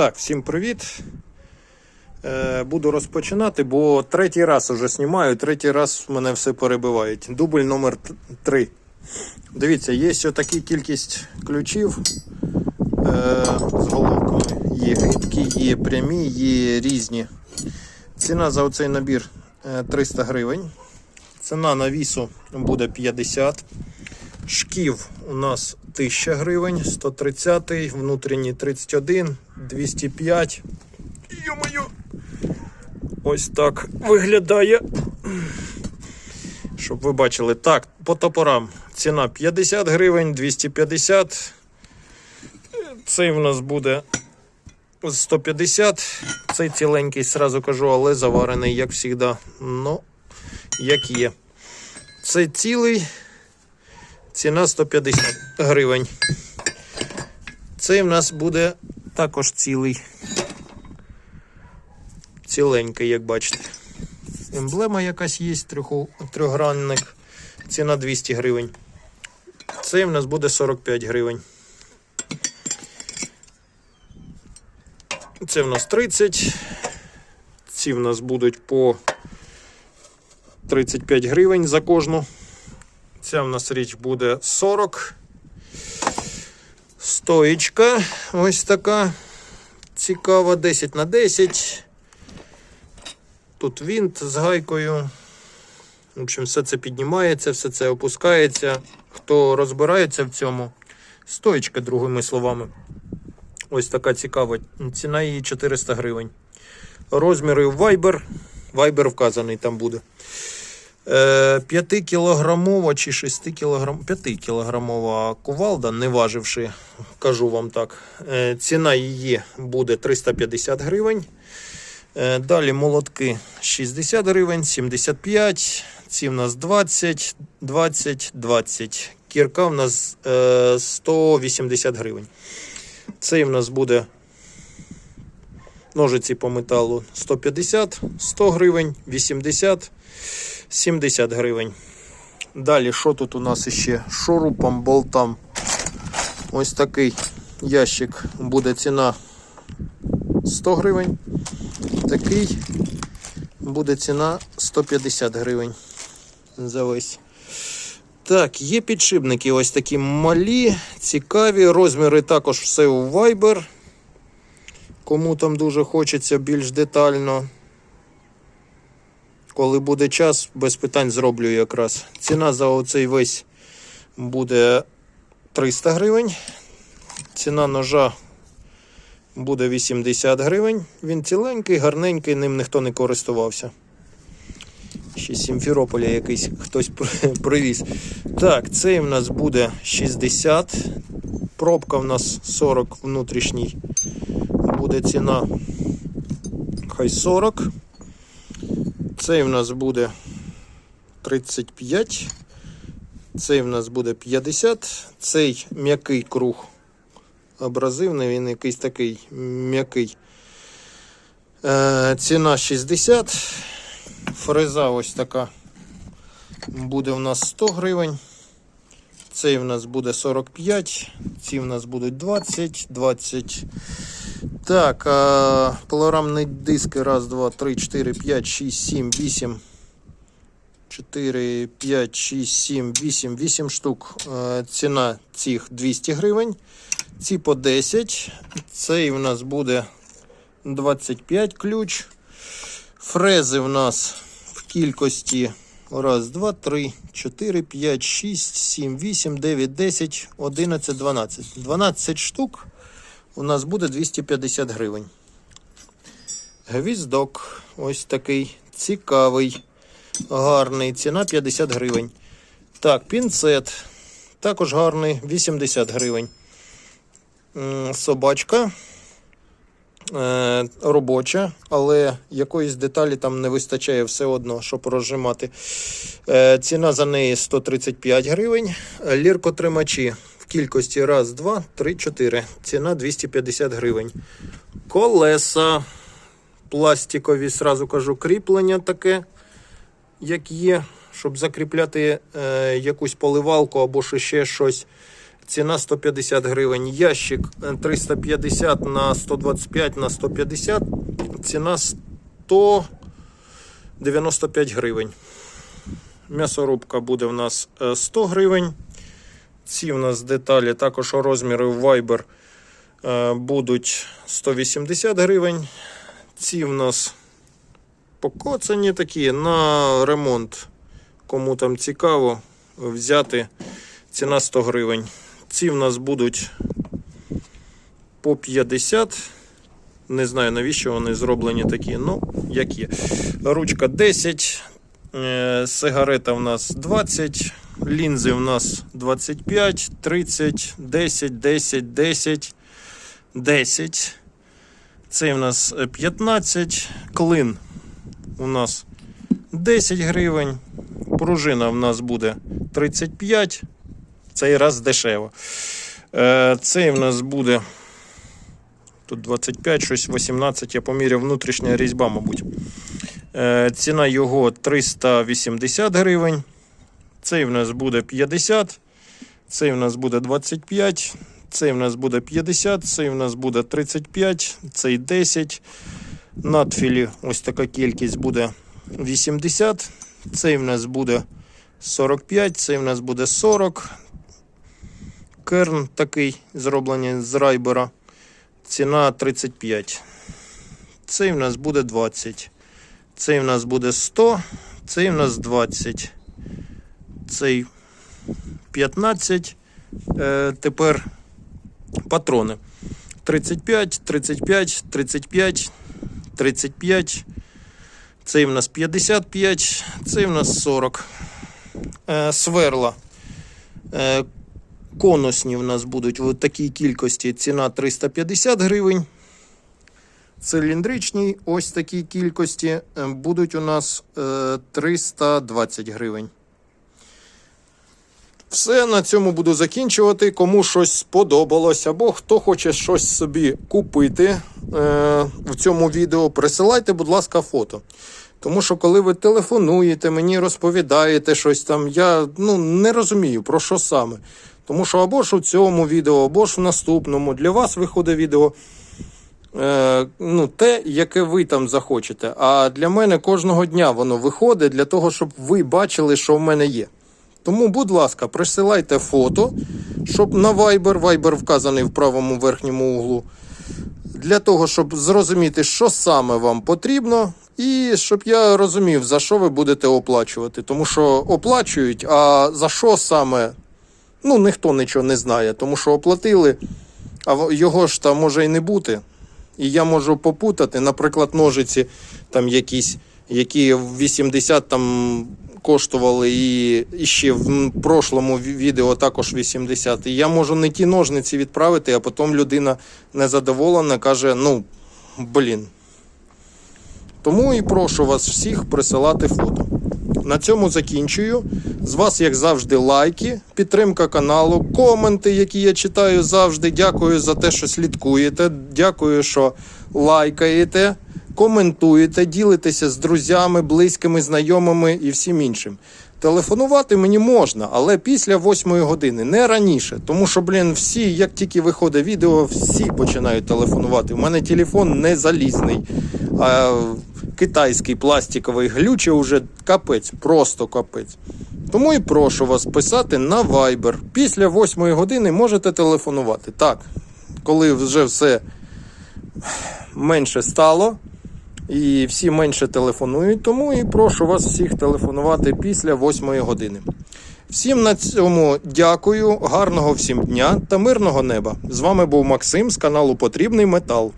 Так, всім привіт. Е, буду розпочинати, бо третій раз уже знімаю, третій раз мене все перебивають. Дубль номер 3. Дивіться, є ось така кількість ключів е, з головками. Є гибкі, є прямі, є різні. Ціна за оцей набір е, 300 гривень. Ціна навісу буде 50. Шків у нас 1000 гривень, 130, внутрішній 31, 205. Йо-моє! Ось так виглядає. Щоб ви бачили. Так, по топорам ціна 50 гривень, 250. Цей в нас буде 150. Цей ціленький, сразу кажу, але заварений, як завжди. Ну, як є. Цей цілий. Ціна 150 гривень. Цей в нас буде також цілий. Ціленький, як бачите. Емблема якась є, трьохгранник. Ціна 200 гривень. Цей в нас буде 45 гривень. Це в нас 30. Ці в нас будуть по 35 гривень за кожну. Ця в нас річ буде 40. Стоїчка ось така. Цікава 10 на 10. Тут вінт з гайкою. В общем, все це піднімається, все це опускається. Хто розбирається в цьому, стоїчка, другими словами. Ось така цікава. Ціна її 400 гривень. Розміри Viber. Viber вказаний там буде. 5-кілограмова чи 6 кілограм... 5-кілограмова кувалда, не важивши, кажу вам так. Е, Ціна її буде 350 гривень. Е, Далі молотки 60 гривень, 75, ці в нас 20, 20, 20. Кірка в нас е, 180 гривень. Цей в нас буде ножиці по металу 150, 100 гривень, 80, 70 гривень. Далі, що тут у нас ще? Шурупом, болтам. Ось такий ящик буде ціна 100 гривень. Такий буде ціна 150 гривень. За весь. Так, є підшипники ось такі малі, цікаві. Розміри також все у Viber. Кому там дуже хочеться більш детально. Коли буде час, без питань зроблю якраз. Ціна за оцей весь буде 300 гривень. Ціна ножа буде 80 гривень. Він ціленький, гарненький, ним ніхто не користувався. Ще з якийсь хтось привіз. Так, цей в нас буде 60. Пробка в нас 40 внутрішній. Буде ціна хай 40. Цей в нас буде 35. Цей в нас буде 50. Цей м'який круг абразивний, він якийсь такий м'який. Е, ціна 60. Фреза ось така буде в нас 100 гривень. Цей в нас буде 45, ці в нас будуть 20, 20. Так, а пилорамні диски. Раз, два, три, 4, 5, 6, 7, 8. 4, 5, 6, 7, 8, 8 штук. Ціна цих 200 гривень. Ці по 10. Цей в нас буде 25 ключ. Фрези в нас в кількості раз, два, три, 4, 5, 6, 7, 8, 9, 10, 11, 12. 12 штук у нас буде 250 гривень. Гвіздок ось такий цікавий, гарний. Ціна 50 гривень. Так, пінцет. Також гарний, 80 гривень. Собачка е, робоча, але якоїсь деталі там не вистачає все одно, щоб розжимати. Е, ціна за неї 135 гривень. Ліркотримачі кількості 1, 2, 3, 4. Ціна 250 гривень. Колеса пластикові, сразу кажу, кріплення таке, як є, щоб закріпляти е, якусь поливалку або ще щось. ціна 150 гривень. Ящик е, 350 на 125 на 150, ціна 195 гривень. М'ясорубка буде в нас е, 100 гривень. Ці в нас деталі також розміри в Viber е, будуть 180 гривень. Ці в нас покоцані такі на ремонт. Кому там цікаво взяти ціна 100 гривень. Ці в нас будуть по 50. Не знаю навіщо вони зроблені такі. Ну, як є. Ручка 10, е, сигарета в нас 20, лінзи в нас 25, 30, 10, 10, 10, 10. Цей в нас е, 15, клин у нас 10 гривень. Пружина в нас буде 35. Цей раз дешево. Е, Цей в нас буде. Тут 25, щось 18, я поміряв внутрішня різьба, мабуть. Е, Ціна його 380 гривень. Цей в нас буде 50. Цей в нас буде 25. Цей в нас буде 50, цей в нас буде 35, цей 10. Надфілі ось така кількість буде 80. Цей в нас буде 45, цей в нас буде 40. Керн такий зроблений з райбера. Ціна 35. Цей в нас буде 20. Цей в нас буде 100. Цей в нас 20. Цей 15. Е, тепер патрони. 35, 35, 35, 35. Цей в нас 55, цей в нас 40. Е, сверла. Е, конусні в нас будуть в такій кількості. Ціна 350 гривень. Циліндричні ось такій кількості будуть у нас е, 320 гривень. Все, на цьому буду закінчувати. Кому щось сподобалось, або хто хоче щось собі купити е, в цьому відео, присилайте, будь ласка, фото. Тому що коли ви телефонуєте, мені розповідаєте щось там, я ну, не розумію про що саме. Тому що або ж у цьому відео, або ж в наступному для вас виходить відео е, ну, те, яке ви там захочете. А для мене кожного дня воно виходить для того, щоб ви бачили, що в мене є. Тому, будь ласка, присилайте фото, щоб на Viber, Viber вказаний в правому верхньому углу, для того, щоб зрозуміти, що саме вам потрібно, і щоб я розумів, за що ви будете оплачувати. Тому що оплачують, а за що саме, ну ніхто нічого не знає, тому що оплатили, а його ж там може і не бути. І я можу попутати, наприклад, ножиці там якісь, які в 80 там коштували, і, і ще в прошлому відео також 80. І я можу не ті ножниці відправити, а потім людина незадоволена каже: ну, блін. Тому і прошу вас всіх присилати фото. На цьому закінчую. З вас, як завжди, лайки, підтримка каналу, коменти, які я читаю завжди. Дякую за те, що слідкуєте. Дякую, що лайкаєте, коментуєте, ділитеся з друзями, близькими, знайомими і всім іншим. Телефонувати мені можна, але після 8 години, не раніше. Тому що, блін, всі, як тільки виходить відео, всі починають телефонувати. У мене телефон не залізний, а китайський пластиковий глюче уже капець, просто капець. Тому і прошу вас писати на Viber. Після 8 години можете телефонувати. Так, коли вже все менше стало. І всі менше телефонують, тому і прошу вас всіх телефонувати після 8 години. Всім на цьому дякую, гарного всім дня та мирного неба. З вами був Максим з каналу Потрібний Метал.